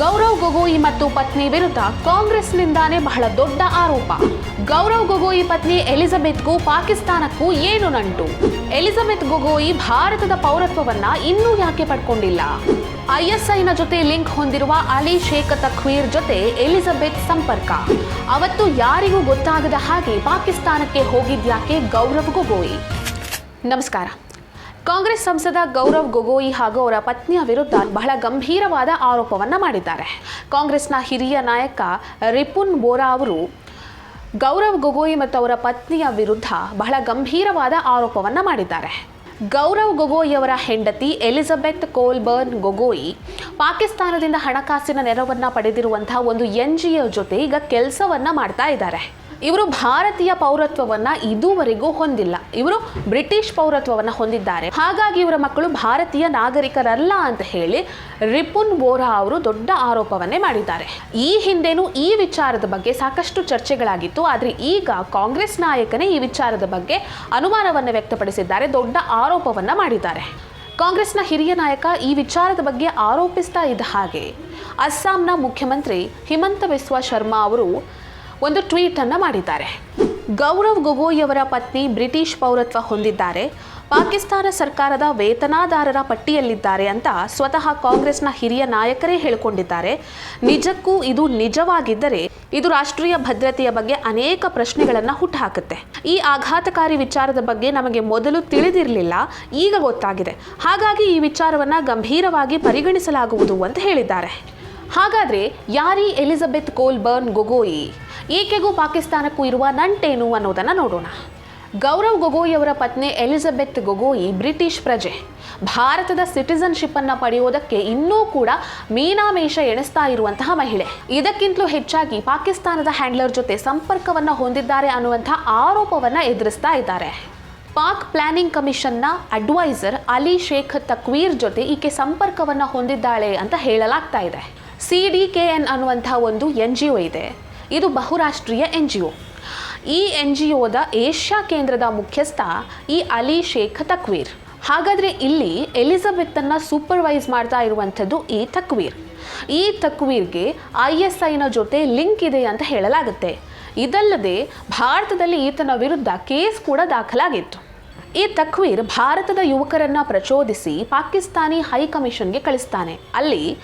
ಗೌರವ್ ಗೊಗೋಯಿ ಮತ್ತು ಪತ್ನಿ ವಿರುದ್ಧ ಕಾಂಗ್ರೆಸ್ನಿಂದಾನೇ ಬಹಳ ದೊಡ್ಡ ಆರೋಪ. ಗೌರವ್ ಗೊಗೋಯಿ ಪತ್ನಿ ಎಲಿಜಬೆತ್ಗೂ ಪಾಕಿಸ್ತಾನಕ್ಕೂ ಏನು ನಂಟು? ಎಲಿಜಬೆತ್ ಗೊಗೋಯಿ ಭಾರತದ ಪೌರತ್ವವನ್ನ ಇನ್ನೂ ಯಾಕೆ ಪಡ್ಕೊಂಡಿಲ್ಲ? ಐಎಸ್ಐನ ಜೊತೆ ಲಿಂಕ್ ಹೊಂದಿರುವ ಅಲಿ ಶೇಖ್ ತಖ್ವೀರ್ ಜೊತೆ ಎಲಿಜಬೆತ್ ಸಂಪರ್ಕ. ಅವತ್ತು ಯಾರಿಗೂ ಗೊತ್ತಾಗದ ಹಾಗೆ ಪಾಕಿಸ್ತಾನಕ್ಕೆ ಹೋಗಿದ್ಯಾಕೆ ಗೌರವ್ ಗೊಗೋಯಿ? ನಮಸ್ಕಾರ. ಕಾಂಗ್ರೆಸ್ ಸಂಸದ ಗೌರವ್ ಗೊಗೋಯಿ ಹಾಗೂ ಅವರ ಪತ್ನಿಯ ವಿರುದ್ಧ ಬಹಳ ಗಂಭೀರವಾದ ಆರೋಪವನ್ನು ಮಾಡಿದ್ದಾರೆ. ಕಾಂಗ್ರೆಸ್ನ ಹಿರಿಯ ನಾಯಕ ರಿಪುನ್ ಬೋರಾ ಅವರು ಗೌರವ್ ಗೊಗೋಯಿ ಮತ್ತು ಅವರ ಪತ್ನಿಯ ವಿರುದ್ಧ ಬಹಳ ಗಂಭೀರವಾದ ಆರೋಪವನ್ನು ಮಾಡಿದ್ದಾರೆ. ಗೌರವ್ ಗೊಗೋಯಿ ಅವರ ಹೆಂಡತಿ ಎಲಿಜಬೆತ್ ಕೋಲ್ಬರ್ನ್ ಗೊಗೋಯಿ ಪಾಕಿಸ್ತಾನದಿಂದ ಹಣಕಾಸಿನ ನೆರವನ್ನು ಪಡೆದಿರುವಂತಹ ಒಂದು ಎನ್ ಜಿ ಒ ಜೊತೆ ಈಗ ಕೆಲಸವನ್ನ ಮಾಡ್ತಾ ಇದ್ದಾರೆ. ಇವರು ಭಾರತೀಯ ಪೌರತ್ವವನ್ನ ಇದುವರೆಗೂ ಹೊಂದಿಲ್ಲ. ಇವರು ಬ್ರಿಟಿಷ್ ಪೌರತ್ವವನ್ನ ಹೊಂದಿದ್ದಾರೆ. ಹಾಗಾಗಿ ಇವರ ಮಕ್ಕಳು ಭಾರತೀಯ ನಾಗರಿಕರಲ್ಲ ಅಂತ ಹೇಳಿ ರಿಪುನ್ ಬೋರಾ ಅವರು ದೊಡ್ಡ ಆರೋಪವನ್ನೇ ಮಾಡಿದ್ದಾರೆ. ಈ ಹಿಂದೆನೂ ಈ ವಿಚಾರದ ಬಗ್ಗೆ ಸಾಕಷ್ಟು ಚರ್ಚೆಗಳಾಗಿತ್ತು. ಆದರೆ ಈಗ ಕಾಂಗ್ರೆಸ್ ನಾಯಕನೇ ಈ ವಿಚಾರದ ಬಗ್ಗೆ ಅನುಮಾನವನ್ನು ವ್ಯಕ್ತಪಡಿಸಿದ್ದಾರೆ. ದೊಡ್ಡ ಆರೋಪವನ್ನ ಮಾಡಿದ್ದಾರೆ. ಕಾಂಗ್ರೆಸ್ನ ಹಿರಿಯ ನಾಯಕ ಈ ವಿಚಾರದ ಬಗ್ಗೆ ಆರೋಪಿಸ್ತಾ ಇದ್ದ ಹಾಗೆ ಅಸ್ಸಾಂನ ಮುಖ್ಯಮಂತ್ರಿ ಹಿಮಂತ ಬಿಸ್ವಾ ಶರ್ಮಾ ಅವರು ಒಂದು ಟ್ವೀಟ್ ಅನ್ನು ಮಾಡಿದ್ದಾರೆ. ಗೌರವ್ ಗೊಗೋಯ್ ಅವರ ಪತ್ನಿ ಬ್ರಿಟಿಷ್ ಪೌರತ್ವ ಹೊಂದಿದ್ದಾರೆ. ಪಾಕಿಸ್ತಾನ ಸರ್ಕಾರದ ವೇತನಾದಾರರ ಪಟ್ಟಿಯಲ್ಲಿದ್ದಾರೆ ಅಂತ ಸ್ವತಃ ಕಾಂಗ್ರೆಸ್ನ ಹಿರಿಯ ನಾಯಕರೇ ಹೇಳಿಕೊಂಡಿದ್ದಾರೆ. ನಿಜಕ್ಕೂ ಇದು ನಿಜವಾಗಿದ್ದರೆ ಇದು ರಾಷ್ಟ್ರೀಯ ಭದ್ರತೆಯ ಬಗ್ಗೆ ಅನೇಕ ಪ್ರಶ್ನೆಗಳನ್ನು ಹುಟ್ಟುಹಾಕುತ್ತೆ. ಈ ಆಘಾತಕಾರಿ ವಿಚಾರದ ಬಗ್ಗೆ ನಮಗೆ ಮೊದಲು ತಿಳಿದಿರಲಿಲ್ಲ, ಈಗ ಗೊತ್ತಾಗಿದೆ. ಹಾಗಾಗಿ ಈ ವಿಚಾರವನ್ನು ಗಂಭೀರವಾಗಿ ಪರಿಗಣಿಸಲಾಗುವುದು ಅಂತ ಹೇಳಿದ್ದಾರೆ. ಹಾಗಾದರೆ ಯಾರಿ ಎಲಿಜಬೆತ್ ಕೋಲ್ಬರ್ನ್ ಗೊಗೋಯಿ? ಈಕೆಗೂ ಪಾಕಿಸ್ತಾನಕ್ಕೂ ಇರುವ ನಂಟೇನು ಅನ್ನೋದನ್ನು ನೋಡೋಣ. ಗೌರವ್ ಗೊಗೋಯ್ ಅವರ ಪತ್ನಿ ಎಲಿಜಬೆತ್ ಗೊಗೋಯಿ ಬ್ರಿಟಿಷ್ ಪ್ರಜೆ. ಭಾರತದ ಸಿಟಿಸನ್ಶಿಪ್ ಅನ್ನ ಪಡೆಯೋದಕ್ಕೆ ಇನ್ನೂ ಕೂಡ ಮೀನಾಮೇಷ ಎಣಿಸ್ತಾ ಇರುವಂತಹ ಮಹಿಳೆ. ಇದಕ್ಕಿಂತಲೂ ಹೆಚ್ಚಾಗಿ ಪಾಕಿಸ್ತಾನದ ಹ್ಯಾಂಡ್ಲರ್ ಜೊತೆ ಸಂಪರ್ಕವನ್ನ ಹೊಂದಿದ್ದಾರೆ ಅನ್ನುವಂಥ ಆರೋಪವನ್ನ ಎದುರಿಸ್ತಾ ಇದ್ದಾರೆ. ಪಾಕ್ ಪ್ಲಾನಿಂಗ್ ಕಮಿಷನ್ನ ಅಡ್ವೈಸರ್ ಅಲಿ ಶೇಖ್ ತಕ್ವೀರ್ ಜೊತೆ ಈಕೆ ಸಂಪರ್ಕವನ್ನ ಹೊಂದಿದ್ದಾಳೆ ಅಂತ ಹೇಳಲಾಗ್ತಾ ಇದೆ. ಸಿ ಡಿ ಕೆ ಎನ್ ಅನ್ನುವಂತಹ ಒಂದು ಎನ್ ಜಿ ಒ ಇದೆ. ಇದು ಬಹುರಾಷ್ಟ್ರೀಯ ಎನ್ ಜಿ ಒ ಈ ಎನ್ ಜಿ ಒದ ಏಷ್ಯಾ ಕೇಂದ್ರದ ಮುಖ್ಯಸ್ಥ ಈ ಅಲಿ ಶೇಖ್ ತಕ್ವೀರ್. ಹಾಗಾದರೆ ಇಲ್ಲಿ ಎಲಿಜಬೆತ್ತನ್ನು ಸೂಪರ್ವೈಸ್ ಮಾಡ್ತಾ ಇರುವಂಥದ್ದು ಈ ತಕ್ವೀರ್. ಈ ತಕ್ವೀರ್ಗೆ ಐ ಎಸ್ ಐನ ಜೊತೆ ಲಿಂಕ್ ಇದೆ ಅಂತ ಹೇಳಲಾಗುತ್ತೆ. ಇದಲ್ಲದೆ ಭಾರತದಲ್ಲಿ ಈತನ ವಿರುದ್ಧ ಕೇಸ್ ಕೂಡ ದಾಖಲಾಗಿತ್ತು. ಈ ತಕ್ವೀರ್ ಭಾರತದ ಯುವಕರನ್ನ ಪ್ರಚೋದಿಸಿ ಪಾಕಿಸ್ತಾನಿ ಹೈಕಮಿಷನ್ಗೆ ಕಳಿಸ್ತಾನೆ. ಅಲ್ಲಿ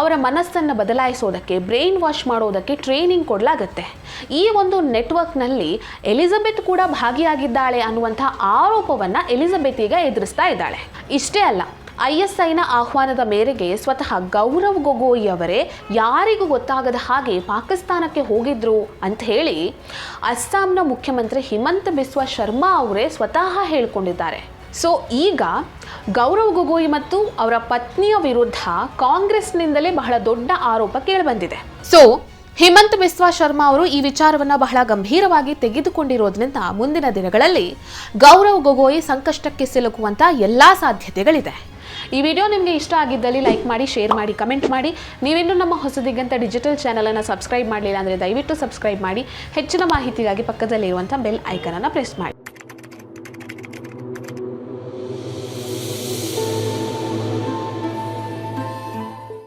ಅವರ ಮನಸ್ಸನ್ನು ಬದಲಾಯಿಸೋದಕ್ಕೆ, ಬ್ರೈನ್ ವಾಶ್ ಮಾಡೋದಕ್ಕೆ ಟ್ರೈನಿಂಗ್ ಕೊಡಲಾಗತ್ತೆ. ಈ ಒಂದು ನೆಟ್ವರ್ಕ್ನಲ್ಲಿ ಎಲಿಜಬೆತ್ ಕೂಡ ಭಾಗಿಯಾಗಿದ್ದಾಳೆ ಅನ್ನುವಂಥ ಆರೋಪವನ್ನು ಎಲಿಜಬೆತ್ ಈಗ ಎದುರಿಸ್ತಾ ಇದ್ದಾಳೆ. ಇಷ್ಟೇ ಅಲ್ಲ ಐ ಎಸ್ ಐನ ಆಹ್ವಾನದ ಮೇರೆಗೆ ಸ್ವತಃ ಗೌರವ್ ಗೊಗೋಯಿ ಅವರೇ ಯಾರಿಗೂ ಗೊತ್ತಾಗದ ಹಾಗೆ ಪಾಕಿಸ್ತಾನಕ್ಕೆ ಹೋಗಿದ್ರು ಅಂತ ಹೇಳಿ ಅಸ್ಸಾಂನ ಮುಖ್ಯಮಂತ್ರಿ ಹಿಮಂತ ಬಿಸ್ವಾ ಶರ್ಮಾ ಅವರೇ ಸ್ವತಃ ಹೇಳಿಕೊಂಡಿದ್ದಾರೆ. ಸೊ, ಈಗ ಗೌರವ್ ಗೊಗೋಯಿ ಮತ್ತು ಅವರ ಪತ್ನಿಯ ವಿರುದ್ಧ ಕಾಂಗ್ರೆಸ್ನಿಂದಲೇ ಬಹಳ ದೊಡ್ಡ ಆರೋಪ ಕೇಳಿಬಂದಿದೆ. ಸೊ, ಹಿಮಂತ್ ಬಿಸ್ವಾ ಶರ್ಮಾ ಅವರು ಈ ವಿಚಾರವನ್ನ ಬಹಳ ಗಂಭೀರವಾಗಿ ತೆಗೆದುಕೊಂಡಿರೋದ್ರಿಂದ ಮುಂದಿನ ದಿನಗಳಲ್ಲಿ ಗೌರವ್ ಗೊಗೋಯಿ ಸಂಕಷ್ಟಕ್ಕೆ ಸಿಲುಕುವಂತ ಎಲ್ಲಾ ಸಾಧ್ಯತೆಗಳಿದೆ. ಈ ವಿಡಿಯೋ ನಿಮಗೆ ಇಷ್ಟ ಆಗಿದ್ದಲ್ಲಿ ಲೈಕ್ ಮಾಡಿ, ಶೇರ್ ಮಾಡಿ, ಕಮೆಂಟ್ ಮಾಡಿ. ನೀವಿನ್ನೂ ನಮ್ಮ ಹೊಸದಿಗಂತ ಡಿಜಿಟಲ್ ಚಾನಲನ್ನು ಸಬ್ಸ್ಕ್ರೈಬ್ ಮಾಡಲಿಲ್ಲ ಅಂದರೆ ದಯವಿಟ್ಟು ಸಬ್ಸ್ಕ್ರೈಬ್ ಮಾಡಿ. ಹೆಚ್ಚಿನ ಮಾಹಿತಿಗಾಗಿ ಪಕ್ಕದಲ್ಲಿರುವಂಥ ಬೆಲ್ ಐಕನನ್ನು ಪ್ರೆಸ್ ಮಾಡಿ.